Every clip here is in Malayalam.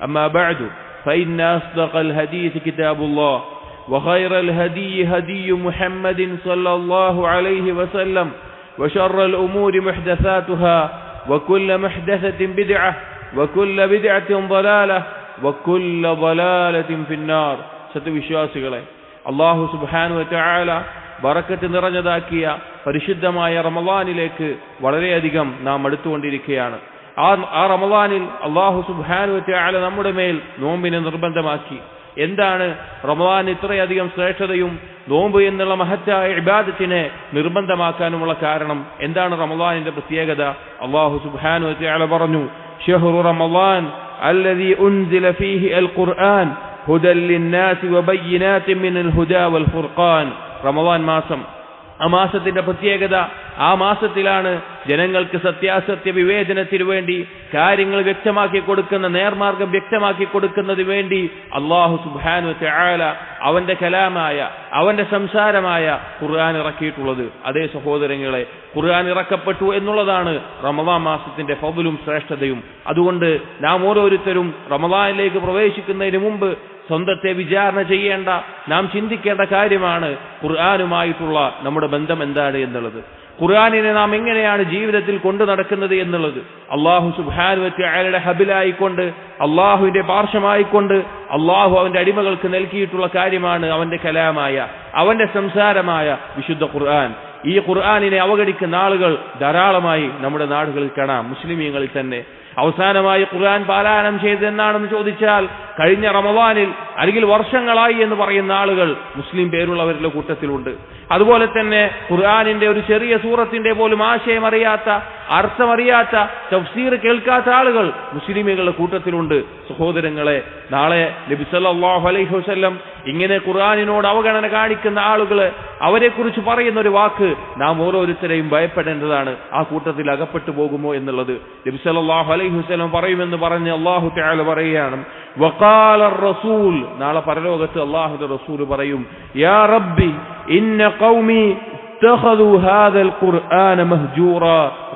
أما بعد فإن أصدق الحديث كتاب الله وخير الهدي هدي محمد صلى الله عليه وسلم وشر الأمور محدثاتها وكل محدثة بدعة وكل بدعة ضلالة وكل ضلالة في النار സത്യവിശ്വാസികളെ അള്ളാഹു സുബാനു ചായാല ബറക്കത്ത് നിറഞ്ഞതാക്കിയ പരിശുദ്ധമായ റമലാനിലേക്ക് വളരെയധികം നാം അടുത്തുകൊണ്ടിരിക്കുകയാണ് ആ ആ റമലാനിൽ അള്ളാഹു സുബാനു ചായാല നമ്മുടെ മേൽ നോമ്പിനെ നിർബന്ധമാക്കി എന്താണ് റമദാൻ ഇത്രയധികം ശ്രേഷ്ഠതയും നോമ്പ് എന്നുള്ള മഹത്തായ ഇബാദത്തിനെ നിർബന്ധമാക്കാനുമുള്ള കാരണം എന്താണ് റമദാനിന്റെ പ്രത്യേകത അള്ളാഹു സുബ്ഹാനു വതആല പറഞ്ഞു ഷഹ്റു റമദാൻ الذي أنزل فيه القرآن هدى للناس وبينات من الهدى والفرقان رمضان മാസം ആ മാസത്തിന്റെ പ്രത്യേകത ആ മാസത്തിലാണ് ജനങ്ങൾക്ക് സത്യാസത്യ വിവേചനത്തിനു വേണ്ടി കാര്യങ്ങൾ വ്യക്തമാക്കി കൊടുക്കുന്ന നേർമാർഗം വ്യക്തമാക്കി കൊടുക്കുന്നതിന് വേണ്ടി അള്ളാഹു സുബാനു ചായാല അവന്റെ കലാമായ അവന്റെ സംസാരമായ ഖുർആൻ ഇറക്കിയിട്ടുള്ളത്. അതേ സഹോദരങ്ങളെ ഖുർആൻ ഇറക്കപ്പെട്ടു എന്നുള്ളതാണ് റമദാൻ മാസത്തിന്റെ ഫതിലും ശ്രേഷ്ഠതയും. അതുകൊണ്ട് നാം ഓരോരുത്തരും റമദാനിലേക്ക് പ്രവേശിക്കുന്നതിന് മുമ്പ് സ്വന്തത്തെ വിചാരണ ചെയ്യേണ്ട നാം ചിന്തിക്കേണ്ട കാര്യമാണ് ഖുർആാനുമായിട്ടുള്ള നമ്മുടെ ബന്ധം എന്താണ് എന്നുള്ളത്. ഖുർആാനിനെ നാം എങ്ങനെയാണ് ജീവിതത്തിൽ കൊണ്ടു നടക്കുന്നത് എന്നുള്ളത്. അള്ളാഹു സുബാനുവറ്റ് അയാളുടെ ഹബിലായിക്കൊണ്ട് അള്ളാഹുവിന്റെ പാർശ്വമായിക്കൊണ്ട് അള്ളാഹു അവന്റെ അടിമകൾക്ക് നൽകിയിട്ടുള്ള കാര്യമാണ് അവന്റെ കലാമായ അവന്റെ സംസാരമായ വിശുദ്ധ ഖുർആൻ. ഈ ഖുർആാനിനെ അവഗണിക്കുന്ന ആളുകൾ ധാരാളമായി നമ്മുടെ നാടുകളിൽ കാണാം മുസ്ലിമീങ്ങളിൽ തന്നെ. അവസാനമായി ഖുർആൻ പാരായണം ചെയ്തെന്നാണെന്ന് ചോദിച്ചാൽ കഴിഞ്ഞ റമവാനിൽ അല്ലെങ്കിൽ വർഷങ്ങളായി എന്ന് പറയുന്ന ആളുകൾ മുസ്ലിം പേരുള്ളവരുടെ കൂട്ടത്തിലുണ്ട്. അതുപോലെ തന്നെ ഖുർആാനിന്റെ ഒരു ചെറിയ സൂറത്തിന്റെ പോലും ആശയം അറിയാത്ത അർത്ഥമറിയാത്ത തഫ്സീർ കേൾക്കാത്ത ആളുകൾ മുസ്ലിമുകളുടെ കൂട്ടത്തിലുണ്ട്. സഹോദരങ്ങളെ നാളെ നബിസല്ലാഹു അലൈഹി വസ്ല്ലം ഇങ്ങനെ ഖുർആാനിനോട് അവഗണന കാണിക്കുന്ന ആളുകളെ അവരെക്കുറിച്ച് പറയുന്ന ഒരു വാക്ക് നാം ഓരോരുത്തരെയും ഭയപ്പെടേണ്ടതാണ്. ആ കൂട്ടത്തിൽ അകപ്പെട്ടു പോകുമോ എന്നുള്ളത് നബിസലാഹു അലൈഹി ഹുസലം പറയുമെന്ന് പറഞ്ഞ് അള്ളാഹു തയാൾ പറയുകയാണ്. വക്കാല റസൂൽ നാളെ പരലോകത്ത് അള്ളാഹു റസൂൽ പറയും യാ റബ്ബി ഇന്ന കൗമി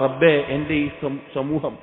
റബ്ബേ എന്റെ ഈ സമൂഹം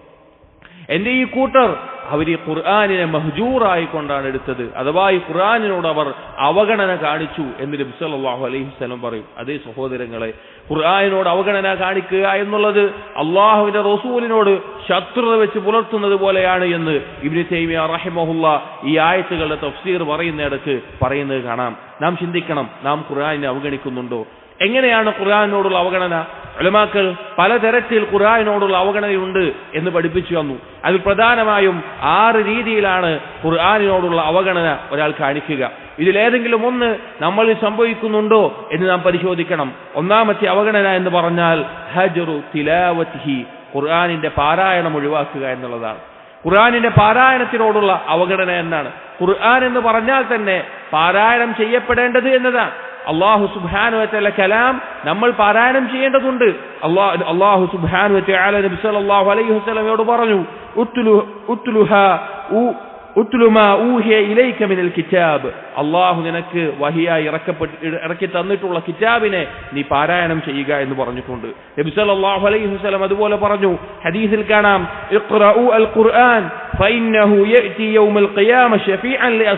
എന്റെ ഈ കൂട്ടർ അവർ ഈ ഖുർആാനിനെ മഹജൂറായി കൊണ്ടാണ് എടുത്തത്. അഥവാ ഈ ഖുർആാനിനോട് അവർ അവഗണന കാണിച്ചു എന്ന് നബി സല്ലല്ലാഹു അലൈഹി വസല്ലം പറയും. അതേ സഹോദരങ്ങളെ ഖുർആാനിനോട് അവഗണന കാണിക്കുക എന്നുള്ളത് അള്ളാഹുവിന്റെ റസൂലിനോട് ശത്രുത വെച്ച് പുലർത്തുന്നത് പോലെയാണ് എന്ന് ഇബ്നു തൈമിയ റഹിമഹുല്ല ഈ ആയത്തുകളുടെ തഫ്സീർ പറയുന്നിടക്ക് പറയുന്നത് കാണാം. നാം ചിന്തിക്കണം നാം ഖുർആാനിനെ അവഗണിക്കുന്നുണ്ടോ? എങ്ങനെയാണ് ഖുർആാനിനോടുള്ള അവഗണന? ഉലമാക്കൾ പലതരത്തിൽ ഖുർആാനിനോടുള്ള അവഗണനയുണ്ട് എന്ന് പഠിപ്പിച്ചു വന്നു അതിൽ പ്രധാനമായും ആറ് രീതിയിലാണ് ഖുർആാനിനോടുള്ള അവഗണന ഒരാൾ കാണിക്കുക. ഇതിലേതെങ്കിലും ഒന്ന് നമ്മൾ സംഭവിക്കുന്നുണ്ടോ എന്ന് നാം പരിശോധിക്കണം. ഒന്നാമത്തെ അവഗണന എന്ന് പറഞ്ഞാൽ ഹജറു തിലാവത്തിഹി ഖുർആാനിന്റെ പാരായണം ഒഴിവാക്കുക എന്നുള്ളതാണ്. ഖുർആാനിന്റെ പാരായണത്തിനോടുള്ള അവഗണന എന്നാണ്. ഖുർആൻ എന്ന് പറഞ്ഞാൽ തന്നെ പാരായണം ചെയ്യപ്പെടേണ്ടത് എന്നതാണ്. അള്ളാഹു സുബാനു വറ്റല കലാം നമ്മൾ പാരായണം ചെയ്യേണ്ടതുണ്ട്. അള്ളാഹു അള്ളാഹു സുബാനു വറ്റ നബി സല്ലല്ലാഹു അലൈഹി വസല്ലമയോട് പറഞ്ഞു ഇലൈക മിനൽ കിതാബ്. അള്ളാഹു നിനക്ക് വഹിയായി ഇറക്കപ്പെട്ട് ഇറക്കി തന്നിട്ടുള്ള കിതാബിനെ നീ പാരായണം ചെയ്യുക എന്ന് പറഞ്ഞിട്ടുണ്ട്. നബി സല്ലല്ലാഹു അലൈഹി വസല്ലം അതുപോലെ പറഞ്ഞു ഹദീസിൽ കാണാം ഇഖ്റഉ ഖുർആൻ ഫഇന്നഹു യഅതി യൗമൽ ഖിയാമ ഷഫീഅൻ ലി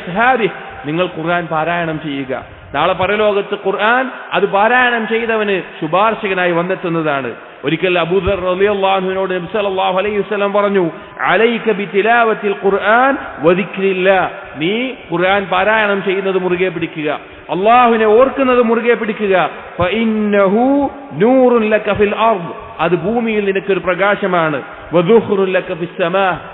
നിങ്ങൾ ഖുർആൻ പാരായണം ചെയ്യുക. നാളെ പരലോകത്ത് ഖുർആൻ അത് പാരായണം ചെയ്തവന് ശുപാർശകനായി വന്നെത്തുന്നതാണ്. ഒരിക്കൽ അബൂദർ റളിയല്ലാഹുവിനോട് നബി അലൈഹി വസല്ലം പറഞ്ഞു അലൈക ബിതിലാവത്തിൽ ഖുർആൻ വദിക്രില്ലാ നീ ഖുർആൻ പാരായണം ചെയ്യുന്നത് മുറുകെ പിടിക്കുക. അള്ളാഹുവിനെ ഓർക്കുന്നത് മുറുകെ പിടിക്കുക. അത് ഭൂമിയിൽ നിനക്കൊരു പ്രകാശമാണ്.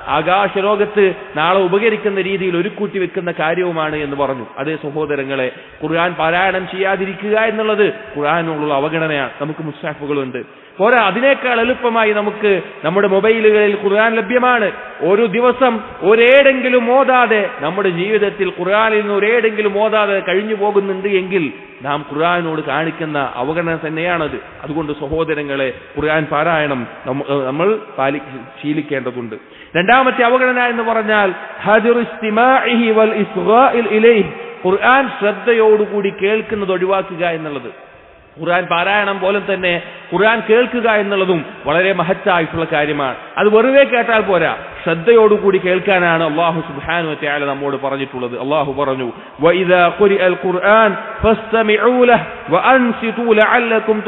ആകാശലോകത്ത് നാളെ ഉപകരിക്കുന്ന രീതിയിൽ ഒരു കൂട്ടി വെക്കുന്ന കാര്യവുമാണ് എന്ന് പറഞ്ഞു. അതേ സഹോദരങ്ങളെ ഖുർആൻ പാരായണം ചെയ്യാതിരിക്കുക എന്നുള്ളത് ഖുർആാനുള്ള അവഗണനയാണ്. നമുക്ക് മുസ്താഫുകളുണ്ട്. പോരാ അതിനേക്കാൾ എളുപ്പമായി നമുക്ക് നമ്മുടെ മൊബൈലുകളിൽ ഖുർആൻ ലഭ്യമാണ്. ഒരു ദിവസം ഒരേടെങ്കിലും ഓതാതെ നമ്മുടെ ജീവിതത്തിൽ ഖുർആനിൽ നിന്ന് ഒരേടെങ്കിലും ഓതാതെ കഴിഞ്ഞു പോകുന്നുണ്ട് എങ്കിൽ നാം ഖുർആാനോട് കാണിക്കുന്ന അവഗണന തന്നെയാണത്. അതുകൊണ്ട് സഹോദരങ്ങളെ ഖുർആൻ പാരായണം നമ്മൾ പാലി ശീലിക്കേണ്ടതുണ്ട്. രണ്ടാമത്തെ അവഗണന എന്ന് പറഞ്ഞാൽ ഖുർആൻ ശ്രദ്ധയോടുകൂടി കേൾക്കുന്നത് ഒഴിവാക്കുക എന്നുള്ളത്. ഖുർആൻ പാരായണം പോലെ തന്നെ ഖുർആൻ കേൾക്കുക എന്നുള്ളതും വളരെ മഹത്തായിട്ടുള്ള കാര്യമാണ്. അത് വെറുതെ കേട്ടാൽ പോരാ. ശ്രദ്ധയോടുകൂടി കേൾക്കാനാണ് അള്ളാഹു സുബ്ഹാനഹു തആല നമ്മോട് പറഞ്ഞിട്ടുള്ളത്. അള്ളാഹു പറഞ്ഞു വഇദാ ഖുരിഅൽ ഖുർആൻ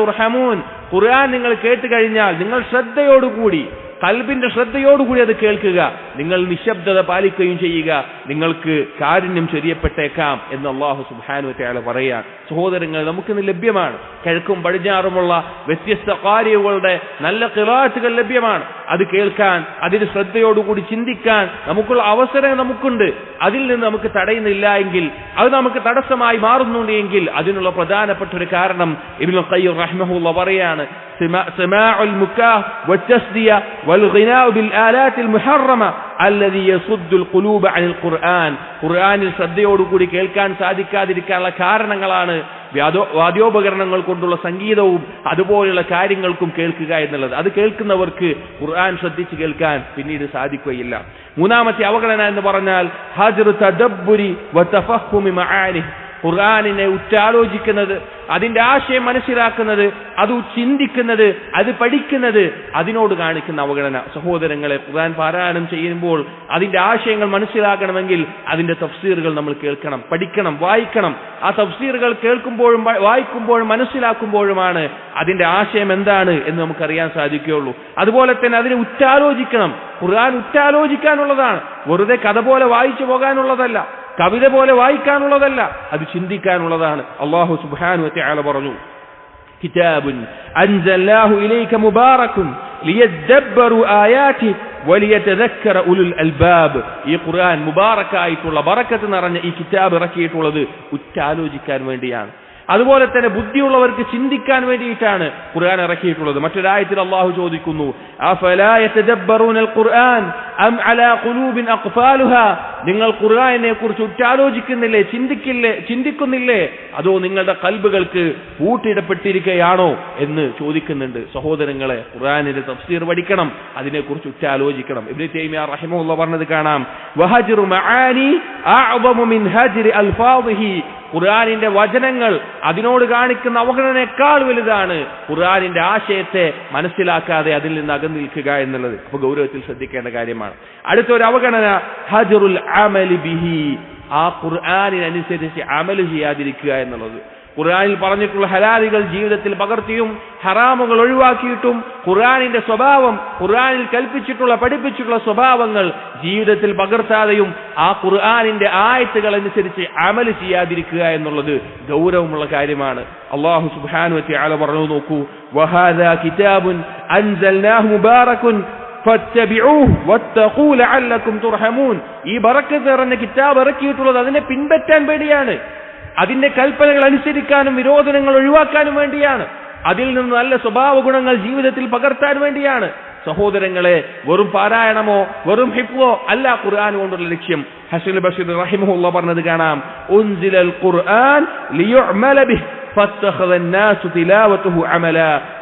തുർഹമൂൻ. ഖുർആൻ നിങ്ങൾ കേട്ട് കഴിഞ്ഞാൽ നിങ്ങൾ ശ്രദ്ധയോടുകൂടി കൽബിന്റെ ശ്രദ്ധയോടുകൂടി അത് കേൾക്കുക. നിങ്ങൾ നിശബ്ദത പാലിക്കുകയും ചെയ്യുക നിങ്ങൾക്ക് കാരുണ്യം ചെറിയപ്പെട്ടേക്കാം എന്ന് അള്ളാഹു സുബാനു തയാളെ പറയാൻ സഹോദരങ്ങൾ നമുക്കിന്ന് ലഭ്യമാണ് കിഴക്കും പടിഞ്ഞാറുമുള്ള വ്യത്യസ്ത കാര്യങ്ങളുടെ നല്ല കിറാത്തുകൾ ലഭ്യമാണ് അത് കേൾക്കാൻ അതിന് ശ്രദ്ധയോടുകൂടി ചിന്തിക്കാൻ നമുക്കുള്ള അവസരം നമുക്കുണ്ട് അതിൽ നിന്ന് നമുക്ക് തടയുന്നില്ല എങ്കിൽ അത് നമുക്ക് തടസ്സമായി മാറുന്നുണ്ട് എങ്കിൽ അതിനുള്ള പ്രധാനപ്പെട്ട ഒരു കാരണം ഇബ്നുൽ ഖയ്യിം റഹ്മഹുള്ള പറയാണ് سماع- سماع المكاه والتسدية والغناء بالآلات المحرمة അല്ലതി യസുദ്ദുൽ ഖുലൂബ അനിൽ ഖുർആൻ. ഖുർആനിൽ ശ്രദ്ധയോടുകൂടി കേൾക്കാൻ സാധിക്കാതിരിക്കാനുള്ള കാരണങ്ങളാണ് വ്യാദോ വാദ്യോപകരണങ്ങൾ കൊണ്ടുള്ള സംഗീതവും അതുപോലെയുള്ള കാര്യങ്ങൾക്കും കേൾക്കുക എന്നുള്ളത്. അത് കേൾക്കുന്നവർക്ക് ഖുർആൻ ശ്രദ്ധിച്ച് കേൾക്കാൻ പിന്നീട് സാധിക്കുകയില്ല. മൂന്നാമത്തെ അവഗണന എന്ന് പറഞ്ഞാൽ ഹാജറു തദബ്ബുരി ഖുർആനിനെ ഉറ്റാലോചിക്കുന്നത് അതിന്റെ ആശയം മനസ്സിലാക്കുന്നത് അത് ചിന്തിക്കുന്നത് അത് പഠിക്കുന്നത് അതിനോട് കാണിക്കുന്ന അവഗണന. സഹോദരങ്ങളെ ഖുർആൻ പാരായണം ചെയ്യുമ്പോൾ അതിന്റെ ആശയങ്ങൾ മനസ്സിലാക്കണമെങ്കിൽ അതിന്റെ തഫ്സീറുകൾ നമ്മൾ കേൾക്കണം പഠിക്കണം വായിക്കണം. ആ തഫ്സീറുകൾ കേൾക്കുമ്പോഴും വായിക്കുമ്പോഴും മനസ്സിലാക്കുമ്പോഴുമാണ് അതിന്റെ ആശയം എന്താണ് എന്ന് നമുക്കറിയാൻ സാധിക്കുകയുള്ളൂ. അതുപോലെ തന്നെ അതിനെ ഉറ്റാലോചിക്കണം. ഖുർആൻ ഉറ്റാലോചിക്കാനുള്ളതാണ്. വെറുതെ കഥ പോലെ വായിച്ചു പോകാനുള്ളതല്ല. കവിത പോലെ വായിക്കാനുള്ളതല്ല അത് ചിന്തിക്കാനുള്ളതാണ്. അള്ളാഹു സുബാനു അല പറഞ്ഞു. കിതാബുൻ അൻസല്ലാഹു ഇലൈക മുബാറകുൻ ലിയദ്ബറു ആയാതി വലിയതذكر ഉലുൽ അൽബാബ്. ഈ ഖുർആൻ മുബാറക്കായിട്ടുള്ള ബറക്കത്ത് നിറഞ്ഞ ഈ കിതാബ് ഇറക്കിയിട്ടുള്ളത് ഉറ്റാലോചിക്കാൻ വേണ്ടിയാണ്. അതുപോലെ തന്നെ ബുദ്ധിയുള്ളവർക്ക് ചിന്തിക്കാൻ വേണ്ടിയിട്ടാണ് ഖുർആൻ ഇറക്കിയിട്ടുള്ളത്. മറ്റൊരായത്തിൽ അള്ളാഹു ചോദിക്കുന്നു അം അലാ ഖുലൂബിൻ അഖ്ഫാലുഹാ. നിങ്ങൾ ഖുർആനെ കുറിച്ച് ഉറ്റാലോചിക്കുന്നില്ലേ ചിന്തിക്കില്ലേ? ചിന്തിക്കുന്നില്ലേ? അതോ നിങ്ങളുടെ കൽബുകൾക്ക് പൂട്ടിയിടപ്പെട്ടിരിക്കുകയാണോ എന്ന് ചോദിക്കുന്നുണ്ട്. സഹോദരങ്ങളെ ഖുർആനിന്റെ തഫ്സീർ പഠിക്കണം. അതിനെക്കുറിച്ച് ഉറ്റാലോചിക്കണം ഇബ്നു തൈമിയ റഹിമുള്ള പറഞ്ഞത് കാണാം. വഹജറു മആനി അഅ്ദമു മിൻ ഹജ്രി അൽഫാദിഹി. ഖുർആനിന്റെ വചനങ്ങൾ അതിനോട് കാണിക്കുന്ന അവഗണനയേക്കാൾ വലുതാണ് ഖുർആനിന്റെ ആശയത്തെ മനസ്സിലാക്കാതെ അതിൽ നിന്ന് അകന്നിൽക്കുക എന്നുള്ളത്. അപ്പൊ ഗൗരവത്തിൽ ശ്രദ്ധിക്കേണ്ട കാര്യമാണ്. അടുത്തൊരു അവഗണന ഹജറുൽ ബിഹി. ആ ഖുർആാനിനനുസരിച്ച് അമൽ ചെയ്യാതിരിക്കുക എന്നുള്ളത്. ഖുർആാനിൽ പറഞ്ഞിട്ടുള്ള ഹലാലികൾ ജീവിതത്തിൽ പകർത്തിയും ഹറാമുകൾ ഒഴിവാക്കിയിട്ടും ഖുർആാനിന്റെ സ്വഭാവം ഖുർആാനിൽ കൽപ്പിച്ചിട്ടുള്ള പഠിപ്പിച്ചിട്ടുള്ള സ്വഭാവങ്ങൾ ജീവിതത്തിൽ പകർത്താതെയും ആ ഖുർആാനിന്റെ ആയത്തുകൾ അനുസരിച്ച് അമൽ ചെയ്യാതിരിക്കുക എന്നുള്ളത് ഗൗരവമുള്ള കാര്യമാണ്. അള്ളാഹു സുബാനു പറഞ്ഞു നോക്കൂ. വഹാദാ കിതാബുൻ അൻസൽനാഹു മുബാറകുൻ ഈ ബറക്കത്ത് നിറഞ്ഞ കിതാബ് ഇറക്കിയിട്ടുള്ളത് അതിനെ പിൻപറ്റാൻ വേണ്ടിയാണ്. അതിന്റെ കൽപ്പനകൾ അനുസരിക്കാനും വിരോധനങ്ങൾ ഒഴിവാക്കാനും വേണ്ടിയാണ്. അതിൽ നിന്ന് നല്ല സ്വഭാവ ഗുണങ്ങൾ ജീവിതത്തിൽ പകർത്താൻ വേണ്ടിയാണ്. സഹോദരങ്ങളെ വെറും പാരായണമോ വെറും ഹിപ്പോ അല്ല ഖുർആൻ കൊണ്ടുള്ള ലക്ഷ്യം. ഹസീൽ ബഷീർ റഹിമുള്ള പറഞ്ഞത് കാണാം. ഉൻസിലൽ ഖുർആൻ ലിയുഅമല ബിഹ്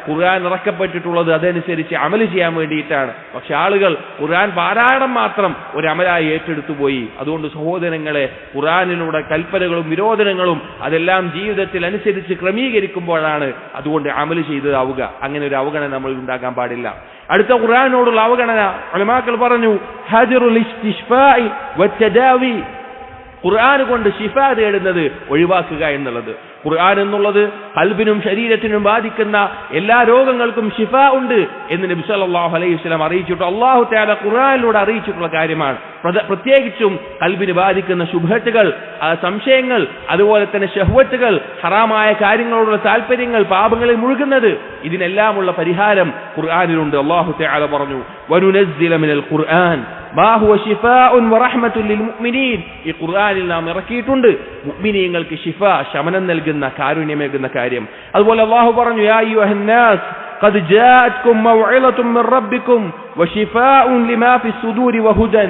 ഖുർആൻ ഇറക്കപ്പെട്ടിട്ടുള്ളത് അതനുസരിച്ച് അമൽ ചെയ്യാൻ വേണ്ടിയിട്ടാണ്. പക്ഷെ ആളുകൾ ഖുർആൻ പാരായണം മാത്രം ഒരു അമലായി ഏറ്റെടുത്തു പോയി. അതുകൊണ്ട് സഹോദരങ്ങളെ ഖുർആനിലൂടെ കൽപ്പനകളും വിരോധനങ്ങളും അതെല്ലാം ജീവിതത്തിൽ അനുസരിച്ച് ക്രമീകരിക്കുമ്പോഴാണ് അതുകൊണ്ട് അമൽ ചെയ്തതാവുക. അങ്ങനെ ഒരു അവഗണന നമ്മൾ ഉണ്ടാക്കാൻ പാടില്ല. അടുത്ത ഖുർആാനോടുള്ള അവഗണന അലമാക്കൾ പറഞ്ഞു ഹജറുൽ ഖുർആൻ കൊണ്ട് ഷിഫ തേടുന്നത് ഒഴിവാക്കുക എന്നുള്ളത്. ഖുർആൻ എന്നുള്ളത് കൽബിനും ശരീരത്തിനും ബാധിക്കുന്ന എല്ലാ രോഗങ്ങൾക്കും ഷിഫ ഉണ്ട് എന്ന് നബി സല്ലല്ലാഹു അലൈഹി വസല്ലം അറിയിച്ചിട്ട് അള്ളാഹു തആല ഖുർആനിലൂടെ അറിയിച്ചിട്ടുള്ള കാര്യമാണ്. പ്രത്യേകിച്ചും കൽബിന് ബാധിക്കുന്ന ശുഭത്തുകൾ ആ, സംശയങ്ങൾ അതുപോലെ തന്നെ ഷഹ്വത്തുകൾ ഹറാമായ കാര്യങ്ങളോടുള്ള താല്പര്യങ്ങൾ പാപങ്ങളിൽ മുഴുകുന്നത് ഇതിനെല്ലാമുള്ള പരിഹാരം ഖുർആനിലുണ്ട് അള്ളാഹു തആല പറഞ്ഞു വനുനസ്സില മിനൽ ഖുർആൻ മാ ഹുവ ശിഫാഉൻ വറഹ്മത്തുൻ ലിൽ മുഅ്മിനീൻ ഈ ഖുർആനിൽ നാം ഇറക്കിയിട്ടുണ്ട് മുഅ്മിനീങ്ങൾക്ക് ശിഫ ശമനം നൽകുന്ന കാരുണ്യമേകുന്ന കാര്യം അതുപോലെ അള്ളാഹു പറഞ്ഞു യാ അയ്യുഹന്നാസ് قد جاءتكم موعظة من ربكم وشفاء لما في الصدور وهدى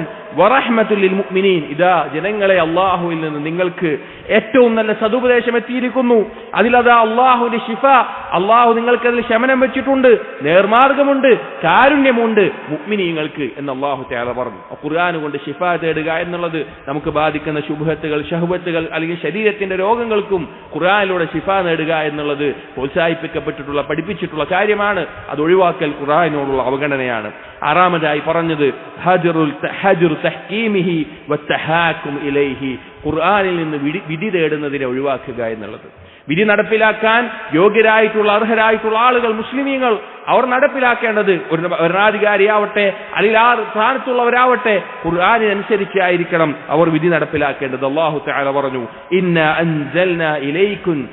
മുഅ്മിനീൻ. ഇതാ ജനങ്ങളെ അള്ളാഹുവിൽ നിന്ന് നിങ്ങൾക്ക് ഏറ്റവും നല്ല സതുപദേശം എത്തിയിരിക്കുന്നു. അതിലതാ അള്ളാഹുവിന്റെ ശിഫ. അള്ളാഹു നിങ്ങൾക്കതിൽ ശമനം വെച്ചിട്ടുണ്ട്. നേർമാർഗമുണ്ട്. കാരുണ്യമുണ്ട്. മുഅ്മിനീങ്ങൾക്ക് എന്ന് അള്ളാഹു തേല പറഞ്ഞു. ഖുർആൻ കൊണ്ട് ശിഫ തേടുക എന്നുള്ളത് നമുക്ക് ബാധിക്കുന്ന ശുഭത്തുകൾ ഷഹുബത്തുകൾ അല്ലെങ്കിൽ ശരീരത്തിന്റെ രോഗങ്ങൾക്കും ഖുർആനിലൂടെ ശിഫ നേടുക എന്നുള്ളത് പ്രോത്സാഹിപ്പിക്കപ്പെട്ടിട്ടുള്ള പഠിപ്പിച്ചിട്ടുള്ള കാര്യമാണ്. അത് ഒഴിവാക്കൽ ഖുർആാനിനോടുള്ള അവഗണനയാണ്. ആറാമതായി പറഞ്ഞത് ഹജറുൽ ഹജുർ തഹ്കീമിഹി വത്തഹാക്കും ഇലൈഹി. ഖുർആനിൽ നിന്ന് വിധി വിധി തേടുന്നതിനെ ഒഴിവാക്കുക എന്നുള്ളത്. വിധി നടപ്പിലാക്കാൻ യോഗ്യരായിട്ടുള്ള അർഹരായിട്ടുള്ള ആളുകൾ മുസ്ലിമീങ്ങൾ അവർ നടപ്പിലാക്കേണ്ടത് ഒരു ഭരണാധികാരിയാവട്ടെ അല്ലെങ്കിൽ ആ സ്ഥാനത്തുള്ളവരാവട്ടെ ഖുർആാനിനനുസരിച്ചായിരിക്കണം അവർ വിധി നടപ്പിലാക്കേണ്ടത്. അള്ളാഹു തആല പറഞ്ഞു ഇന്ന അൻസൽന ഇലൈക്കുൻ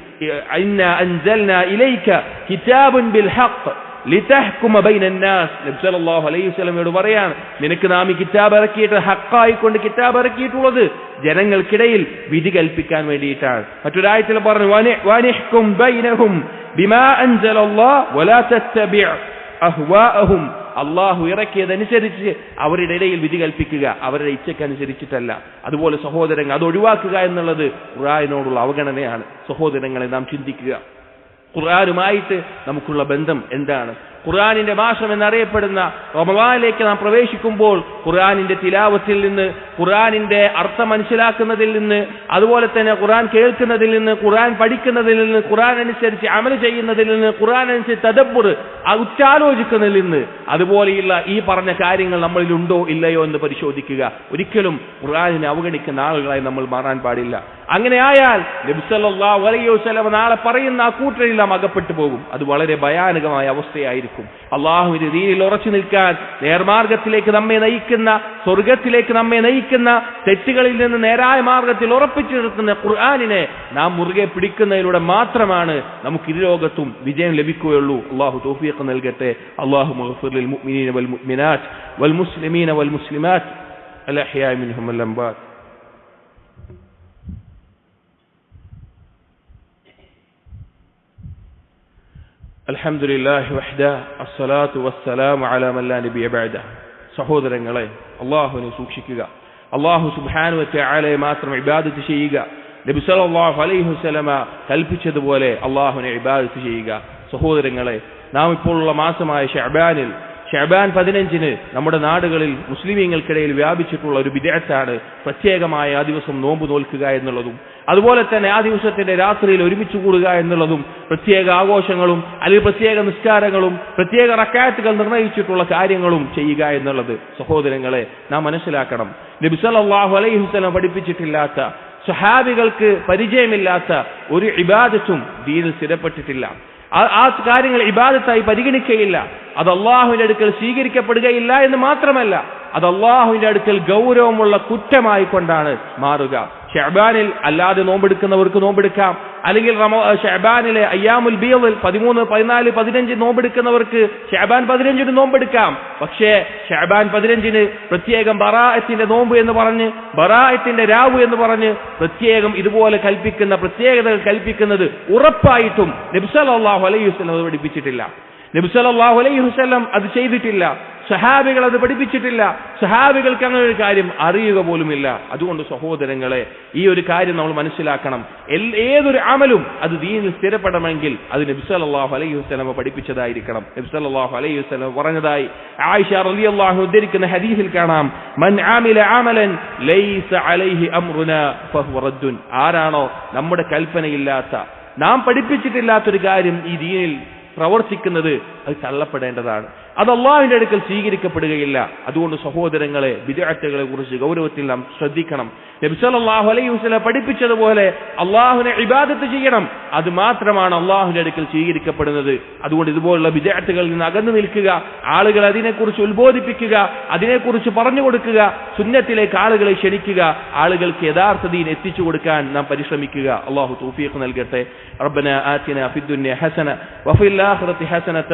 ഇന്ന അൻസൽന ഇലൈക കിതാബുൻ ബിൽ ഹഖ്. ലിതഹ്കുമ നബി സല്ലല്ലാഹു അലൈഹി വസല്ലമയോട് പറയാണ് നിനക്ക് നാം ഈ കിതാബ് ഇറക്കിയിട്ട് ഹക്കായിക്കൊണ്ട് കിതാബ് ഇറക്കിയിട്ടുള്ളത് ജനങ്ങൾക്കിടയിൽ വിധി കൽപ്പിക്കാൻ വേണ്ടിയിട്ടാണ്. മറ്റൊരാഴ്ചയിൽ പറഞ്ഞു "വനി- വനിഹ്കും ബൈനഹും ബിമാ അൻസലല്ലാഹ് വലാ തത്തബിഉ അഹ്വാഅഹും. അള്ളാഹു ഇറക്കിയതനുസരിച്ച് അവരുടെ ഇടയിൽ വിധി കൽപ്പിക്കുക അവരുടെ ഇച്ഛക്കനുസരിച്ചിട്ടല്ല അതുപോലെ സഹോദരങ്ങൾ അത് ഒഴിവാക്കുക എന്നുള്ളത് ഖുറായനോടുള്ള അവഗണനയാണ്. സഹോദരങ്ങളെ നാം ചിന്തിക്കുക. ഖുർആാനുമായിട്ട് നമുക്കുള്ള ബന്ധം എന്താണ്? ഖുർആാനിന്റെ മാസം എന്നറിയപ്പെടുന്ന റമദാനിലേക്ക് നാം പ്രവേശിക്കുമ്പോൾ ഖുർആാനിന്റെ തിലാവത്തിൽ നിന്ന് ഖുർആാനിന്റെ അർത്ഥം മനസ്സിലാക്കുന്നതിൽ നിന്ന് അതുപോലെ തന്നെ ഖുർആൻ കേൾക്കുന്നതിൽ നിന്ന് ഖുർആൻ പഠിക്കുന്നതിൽ നിന്ന് ഖുർആൻ അനുസരിച്ച് അമൽ ചെയ്യുന്നതിൽ നിന്ന് ഖുർആൻ അനുസരിച്ച് തദബ്ബുർ ഉച്ചാലോചിക്കുന്നതിൽ നിന്ന് അതുപോലെയുള്ള ഈ പറഞ്ഞ കാര്യങ്ങൾ നമ്മളിൽ ഉണ്ടോ ഇല്ലയോ എന്ന് പരിശോധിക്കുക. ഒരിക്കലും ഖുർആാനിനെ അവഗണിക്കുന്ന ആളുകളായി നമ്മൾ മാറാൻ പാടില്ല. അങ്ങനെയായാൽ നബിസല്ലാ വലയോ നാളെ പറയുന്ന ആ കൂട്ടരെല്ലാം അകപ്പെട്ടു പോകും. അത് വളരെ ഭയാനകമായ അവസ്ഥയായിരിക്കും. അള്ളാഹുവിന്റെ രീതിയിൽ ഉറച്ചു നിൽക്കാൻ നേർമാർഗത്തിലേക്ക് നമ്മെ നയിക്കുന്ന സ്വർഗത്തിലേക്ക് നമ്മെ നയിക്കുന്ന തെറ്റുകളിൽ നിന്ന് നേരായ മാർഗത്തിൽ ഉറപ്പിച്ചു നിർത്തുന്ന ഖുർആാനിനെ നാം മുറുകെ പിടിക്കുന്നതിലൂടെ മാത്രമാണ് നമുക്ക് ഇരുലോകത്തും വിജയം ലഭിക്കുകയുള്ളൂ അള്ളാഹു തൗഫീഖ് നൽകട്ടെ അള്ളാഹു മഗ്ഫിർ മുഅ്മിനീന വൽ മുഅ്മിനാത്ത് വൽ മുസ്ലിമീന വൽ മുസ്ലിമാത്ത് الأحياء منهم والأموات അലഹമുല്ല അലഹമുല്ലാഹി വഹ്ദ അസ്സലാത്തു വസ്സലാം അലാ മല്ലാ നബിയ സഹോദരങ്ങളെ അള്ളാഹുവിനെ സൂക്ഷിക്കുക. അള്ളാഹു സുബ്ഹാനു ആലയെ മാത്രം ഇബാദത്ത് ചെയ്യുക. നബി സല്ലല്ലാഹു അലൈഹി വസല്ലമ കൽപ്പിച്ചതുപോലെ അള്ളാഹുവിനെ ഇബാദത്ത് ചെയ്യുക. സഹോദരങ്ങളെ നാം ഇപ്പോഴുള്ള മാസമായ ഷഅബാനിൽ ഷഅബാൻ പതിനഞ്ചിന് നമ്മുടെ നാടുകളിൽ മുസ്ലിമീങ്ങൾക്കിടയിൽ വ്യാപിച്ചിട്ടുള്ള ഒരു വിദേശത്താണ് പ്രത്യേകമായ ആ ദിവസം നോമ്പ് നോൽക്കുക എന്നുള്ളതും അതുപോലെ തന്നെ ആ ദിവസത്തിന്റെ രാത്രിയിൽ ഒരുമിച്ച് കൂടുക എന്നുള്ളതും പ്രത്യേക ആഘോഷങ്ങളും അല്ലെങ്കിൽ പ്രത്യേക നിസ്കാരങ്ങളും പ്രത്യേക റക്കാറ്റുകൾ നിർണയിച്ചിട്ടുള്ള കാര്യങ്ങളും ചെയ്യുക എന്നുള്ളത് സഹോദരങ്ങളെ നാം മനസ്സിലാക്കണം. നബി സല്ലല്ലാഹു അലൈഹി വസല്ലം പഠിപ്പിച്ചിട്ടില്ലാത്ത സഹാബികൾക്ക് പരിചയമില്ലാത്ത ഒരു ഇബാദത്തും ദീനിൽ സ്ഥിരപ്പെട്ടിട്ടില്ല. ആ- കാര്യങ്ങൾ ഇബാദത്തായി പരിഗണിക്കുകയില്ല അത് അള്ളാഹുവിന്റെ അടുക്കൽ സ്വീകരിക്കപ്പെടുകയില്ല എന്ന് മാത്രമല്ല അത് അള്ളാഹുവിന്റെ അടുക്കൽ ഗൗരവമുള്ള കുറ്റമായി കൊണ്ടാണ് മാറുക. ഷെബാനിൽ അല്ലാതെ നോമ്പെടുക്കുന്നവർക്ക് നോമ്പെടുക്കാം. അല്ലെങ്കിൽ റമ ഷെബാനിലെ അയ്യാമുൽ ബിയവിൽ പതിമൂന്ന് പതിനാല് പതിനഞ്ച് നോമ്പെടുക്കുന്നവർക്ക് ഷെബാൻ പതിനഞ്ചിന് നോമ്പെടുക്കാം. പക്ഷേ ഷെബാൻ പതിനഞ്ചിന് പ്രത്യേകം ബറായത്തിന്റെ നോമ്പ് എന്ന് പറഞ്ഞ് ബറായത്തിന്റെ രാവ് എന്ന് പറഞ്ഞ് പ്രത്യേകം ഇതുപോലെ കൽപ്പിക്കുന്ന പ്രത്യേകതകൾ കൽപ്പിക്കുന്നത് ഉറപ്പായിട്ടും നബ്സലാഹു അലൈഹി വസ്ലം അത് പഠിപ്പിച്ചിട്ടില്ല. നബ്സലാഹു അലൈഹി വസ്ലം അത് ചെയ്തിട്ടില്ല. സഹാബികൾ അത് പഠിപ്പിച്ചിട്ടില്ല. സഹാബികൾക്ക് അങ്ങനെ ഒരു കാര്യം അറിയുക പോലുമില്ല. അതുകൊണ്ട് സഹോദരങ്ങളെ ഈ ഒരു കാര്യം നമ്മൾ മനസ്സിലാക്കണം. ഏതൊരു അമലും അത് ദീനിൽ സ്ഥിരപ്പെടണമെങ്കിൽ അത് നബി സല്ലല്ലാഹു അലൈഹി വസ്ലമ പഠിപ്പിച്ചതായിരിക്കണം. നബി സല്ലല്ലാഹു അലൈഹി വസ്ലം പറഞ്ഞതായി. ആയിഷ റളിയല്ലാഹു ഉദ്ധരിക്കുന്ന ഹദീസിൽ കാണാം. മൻ ആമില ലൈസ അലൈഹി ആരാണോ നമ്മുടെ കൽപ്പനയില്ലാത്ത നാം പഠിപ്പിച്ചിട്ടില്ലാത്തൊരു കാര്യം ഈ ദീനിൽ പ്രവർത്തിക്കുന്നത് അത് തള്ളപ്പെടേണ്ടതാണ്. അത് അള്ളാഹുവിന്റെ അടുക്കൽ സ്വീകരിക്കപ്പെടുകയില്ല. അതുകൊണ്ട് സഹോദരങ്ങളെ വിദ്യാർത്ഥികളെ കുറിച്ച് ഗൗരവത്തിൽ നാം ശ്രദ്ധിക്കണം. നബ്സലാഹു അലൈഹി വസ്ലം പഠിപ്പിച്ചതുപോലെ അള്ളാഹുനെ ഇബാദത്ത് ചെയ്യണം. അത് മാത്രമാണ് അള്ളാഹുന്റെ അടുക്കൽ സ്വീകരിക്കപ്പെടുന്നത്. അതുകൊണ്ട് ഇതുപോലുള്ള വിദ്യാർത്ഥികളിൽ നിന്ന് അകന്നു നിൽക്കുക ആളുകൾ അതിനെക്കുറിച്ച് ഉത്ബോധിപ്പിക്കുക അതിനെക്കുറിച്ച് പറഞ്ഞു കൊടുക്കുക സുന്നത്തിലേക്ക് ആളുകളെ ക്ഷണിക്കുക ആളുകൾക്ക് യഥാർത്ഥതയിൽ എത്തിച്ചു കൊടുക്കാൻ നാം പരിശ്രമിക്കുക. അള്ളാഹു തൂഫീഖ് നൽകട്ടെ. റബ്ബന ആത്തിന ഫിദ്ദുന്യ ഹസന വഫിൽ ആഖിറത്തി ഹസനത